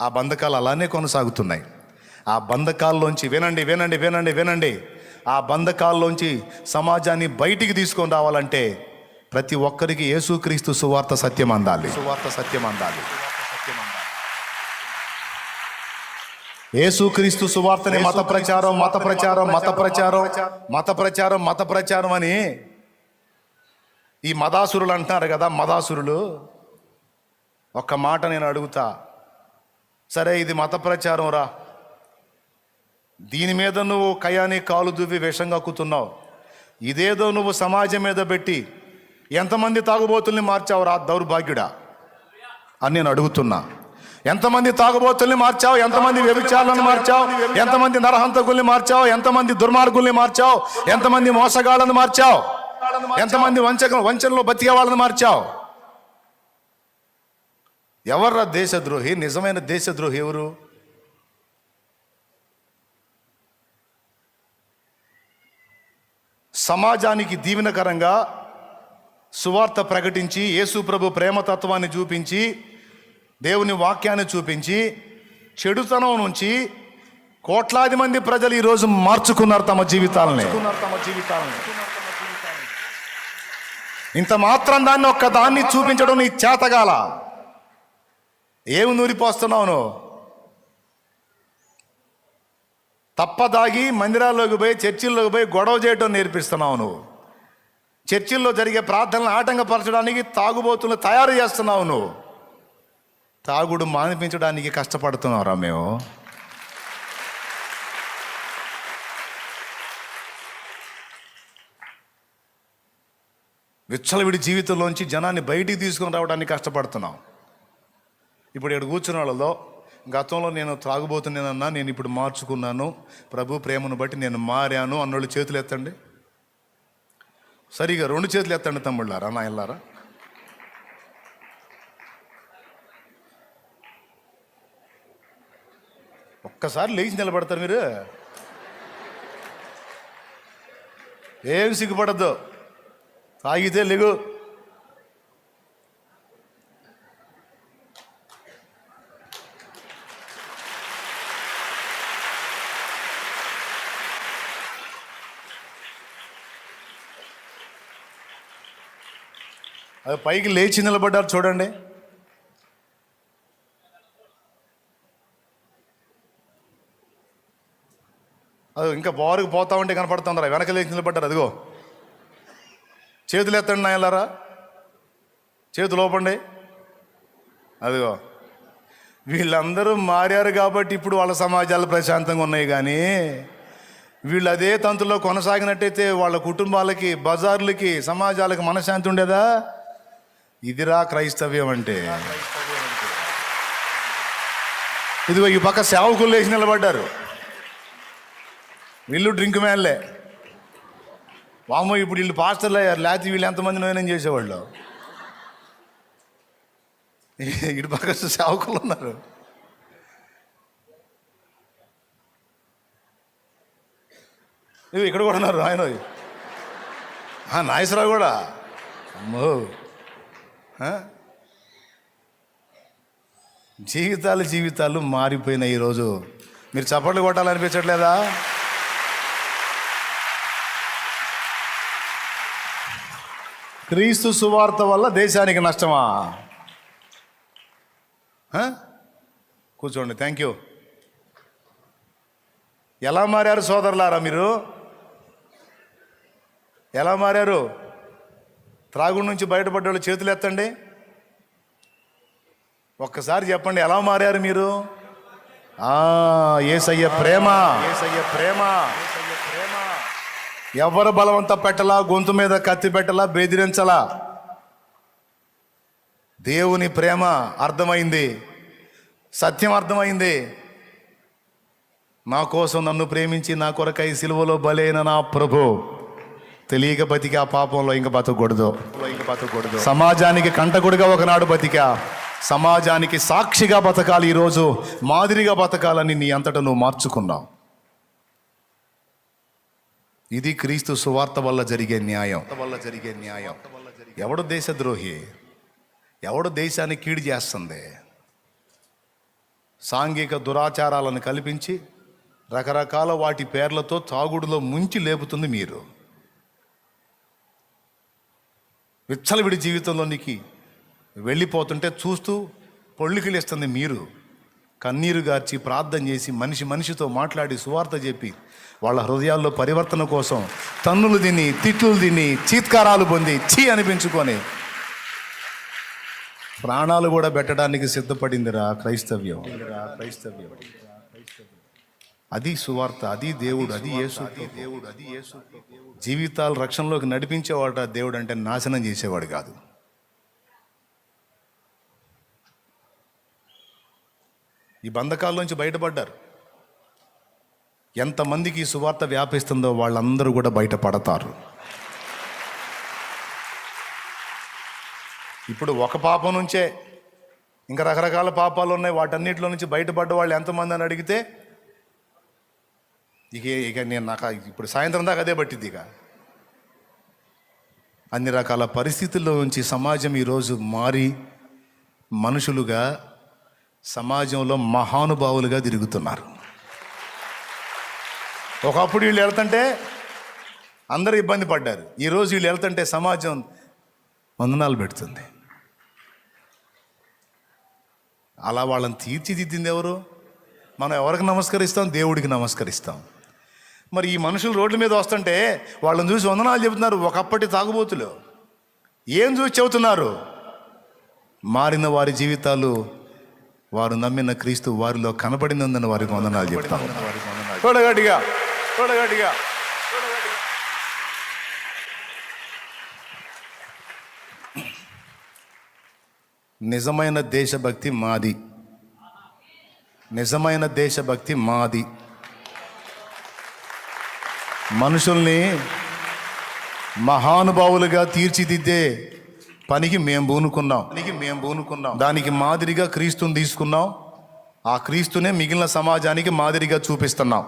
ఆ బంధకాలు అలానే కొనసాగుతున్నాయి. ఆ బంధకాల్లోంచి వినండి వినండి వినండి వినండి. ఆ బంధకాల్లోంచి సమాజాన్ని బయటికి తీసుకొని రావాలంటే ప్రతి ఒక్కరికి యేసుక్రీస్తు సువార్త సత్యం అందాలి. సువార్త సత్యం అందాలి. యేసుక్రీస్తు సువార్తని మత ప్రచారం మత ప్రచారం మత ప్రచారం. మత ప్రచారం మత ప్రచారం అని ఈ మదాసురులు అంటున్నారు కదా మదాసురులు. ఒక్క మాట నేను అడుగుతా. సరే ఇది మత ప్రచారం రా. దీని మీద నువ్వు కయాని కాలు దువ్వి విషం కక్కుతున్నావు ఇదేదో నువ్వు సమాజం మీద పెట్టి ఎంతమంది తాగుబోతుల్ని మార్చావు రా దౌర్భాగ్యుడా? అని నేను అడుగుతున్నా. ఎంతమంది తాగుబోతుల్ని మార్చావు ఎంతమంది వ్యభిచారాలను మార్చావు ఎంతమంది నరహంతకుల్ని మార్చావు ఎంతమంది దుర్మార్గుల్ని మార్చావు ఎంతమంది మోసగాళ్ళను మార్చావు ఎంతమంది వంచక వంచనలో బతికే వాళ్ళని మార్చావు? ఎవర్రా దేశద్రోహి? నిజమైన దేశద్రోహి ఎవరు? సమాజానికి దీవెనకరంగా సువార్త ప్రకటించి యేసు ప్రభు ప్రేమతత్వాన్ని చూపించి దేవుని వాక్యాన్ని చూపించి చెడుతనం నుంచి కోట్లాది మంది ప్రజలు ఈరోజు మార్చుకున్నారు తమ జీవితాలని. తమ జీవితాలని. ఇంత మాత్రం దాన్ని ఒక్క దాన్ని చూపించడం నీ చేతగాల. ఏమి నూరిపోస్తున్నావు నువ్వు తప్పదాగి మందిరాల్లోకి పోయి చర్చిల్లోకి పోయి గొడవ చేయటం నేర్పిస్తున్నావు నువ్వు. చర్చిల్లో జరిగే ప్రార్థనలు ఆటంకపరచడానికి తాగుబోతులు తయారు చేస్తున్నావు నువ్వు. తాగుడు మానిపించడానికి కష్టపడుతున్నావురా మేము. విచ్చలవిడి జీవితంలోంచి జనాన్ని బయటికి తీసుకొని రావడానికి కష్టపడుతున్నాం ఇప్పుడు ఇక్కడ కూర్చున్న వాళ్ళలో గతంలో నేను త్రాగుబోతున్నానన్నా నేను ఇప్పుడు మార్చుకున్నాను. ప్రభు ప్రేమను బట్టి నేను మారాను అన్నోళ్ళు చేతులు ఎత్తండి. సరిగా రెండు చేతులు ఎత్తండి తమ్ముళ్ళారా నా ఇల్లారా ఒక్కసారి లేచి నిలబడతారు మీరు. ఏం సిగ్గుపడద్దు. తాగితే లేగు. అది పైకి లేచి నిలబడ్డారు చూడండి. అది ఇంకా బారుకు పోతా ఉంటే కనపడుతుందరా వెనక లేచి నిలబడ్డారు అదిగో. చేతులు ఎత్తండి నాయలారా చేతులు ఓపండి అదిగో. వీళ్ళందరూ మారారు కాబట్టి ఇప్పుడు వాళ్ళ సమాజాలు ప్రశాంతంగా ఉన్నాయి కానీ వీళ్ళు అదే తంతులో కొనసాగినట్టయితే వాళ్ళ కుటుంబాలకి బజార్లకి సమాజాలకి మనశ్శాంతి ఉండేదా? ఇదిరా క్రైస్తవ్యం అంటే. ఇదిగో ఈ పక్క సేవకులు లేచి నిలబడ్డారు. వీళ్ళు డ్రింక్ మ్యాన్లే. వామో ఇప్పుడు వీళ్ళు పాస్టర్లు అయ్యారు. లేకపోతే వీళ్ళు ఎంతమంది నోయనం చేసేవాళ్ళు? ఇటు పక్క సేవకులు ఉన్నారు. ఇక్కడ కూడా ఉన్నారు ఆయన. నాగేశ్వరరావు కూడా. అమ్మో? జీవితాలు జీవితాలు మారిపోయినాయి ఈరోజు. మీరు చప్పట్లు కొట్టాలనిపించట్లేదా? క్రీస్తు సువార్త వల్ల దేశానికి నష్టమా? కూర్చోండి థ్యాంక్ యూ ఎలా మారారు సోదరులారా మీరు? ఎలా మారారు? త్రాగుడు నుంచి బయటపడ్డ వాళ్ళు చేతులు ఎత్తండి. ఒక్కసారి చెప్పండి ఎలా మారారు మీరు? ఏసయ్య ప్రేమ. ఏసయ్య ప్రేమ. ఎవరు బలవంత పెట్టలా గొంతు మీద కత్తి పెట్టలా బెదిరించలా? దేవుని ప్రేమ అర్థమైంది. సత్యం అర్థమైంది. నా కోసం నన్ను ప్రేమించి నా కొరకై సిలువలో బలైన నా ప్రభు. తెలియక బతికి ఆ పాపంలో ఇంక బతకూడదు. ఇంక బతకూడదు. సమాజానికి కంటకుడిగా ఒకనాడు బతికా సమాజానికి సాక్షిగా బతకాలి ఈరోజు మాదిరిగా బతకాలని నీ అంతటా నువ్వు మార్చుకున్నావు. ఇది క్రీస్తు సువార్త వల్ల జరిగే న్యాయం. వల్ల జరిగే న్యాయం. ఎవడు దేశద్రోహి? ఎవడు దేశాన్ని కీడు చేస్తుంది? సాంఘిక దురాచారాలను కల్పించి రకరకాల వాటి పేర్లతో తాగుడులో ముంచి లేపుతుంది మీరు. విచ్చలవిడి జీవితంలోనికి వెళ్ళిపోతుంటే చూస్తూ పొళ్ళికిలేస్తుంది మీరు. కన్నీరు గార్చి ప్రార్థన చేసి మనిషి మనిషితో మాట్లాడి సువార్త చెప్పి వాళ్ళ హృదయాల్లో పరివర్తన కోసం తన్నులు తిని తిట్లు తిని చీత్కారాలు పొంది చీ అనిపించుకొని ప్రాణాలు కూడా పెట్టడానికి సిద్ధపడిందిరా క్రైస్తవ్యం క్రైస్తవ్యం. అది సువార్త అది దేవుడు అది యేసు దేవుడు అది యేసు జీవితాలు రక్షణలోకి నడిపించేవాడు దేవుడు అంటే నాశనం చేసేవాడు కాదు. ఈ బంధకాల్లోంచి బయటపడ్డారు. ఎంతమందికి ఈ సువార్త వ్యాపిస్తుందో వాళ్ళందరూ కూడా బయటపడతారు. ఇప్పుడు ఒక పాపం నుంచే ఇంకా రకరకాల పాపాలు ఉన్నాయి. వాటన్నిటిలో నుంచి బయటపడ్డ వాళ్ళు ఎంతమంది అని అడిగితే ఇక ఇక నేను నాకు ఇప్పుడు సాయంత్రం దాకా అదే పట్టింది ఇక. అన్ని రకాల పరిస్థితుల్లో నుంచి సమాజం ఈరోజు మారి మనుషులుగా సమాజంలో మహానుభావులుగా తిరుగుతున్నారు. ఒకప్పుడు వీళ్ళు వెళ్తుంటే అందరూ ఇబ్బంది పడ్డారు. ఈరోజు వీళ్ళు వెళ్తుంటే సమాజం వందనాలు పెడుతుంది. అలా వాళ్ళని తీర్చిదిద్దింది ఎవరు? మనం ఎవరికి నమస్కరిస్తాం? దేవుడికి నమస్కరిస్తాం. మరి ఈ మనుషులు రోడ్ల మీద వస్తుంటే వాళ్ళని చూసి వందనాలు చెబుతున్నారు ఒకప్పటి తాగుబోతులు. ఏం చూసి చెబుతున్నారు? మారిన వారి జీవితాలు వారు నమ్మిన క్రీస్తు వారిలో కనబడినందున వారికి వందనాలు చెప్తాం. చూడగట్టిగా చూడగట్టిగా నిజమైన దేశభక్తి మాది. నిజమైన దేశభక్తి మాది. మనుషుల్ని మహానుభావులుగా తీర్చిదిద్దే పనికి మేము పూనుకున్నాం పనికి మేము పూనుకున్నాం దానికి మాదిరిగా క్రీస్తుని తీసుకున్నాం. ఆ క్రీస్తునే మిగిలిన సమాజానికి మాదిరిగా చూపిస్తున్నాం.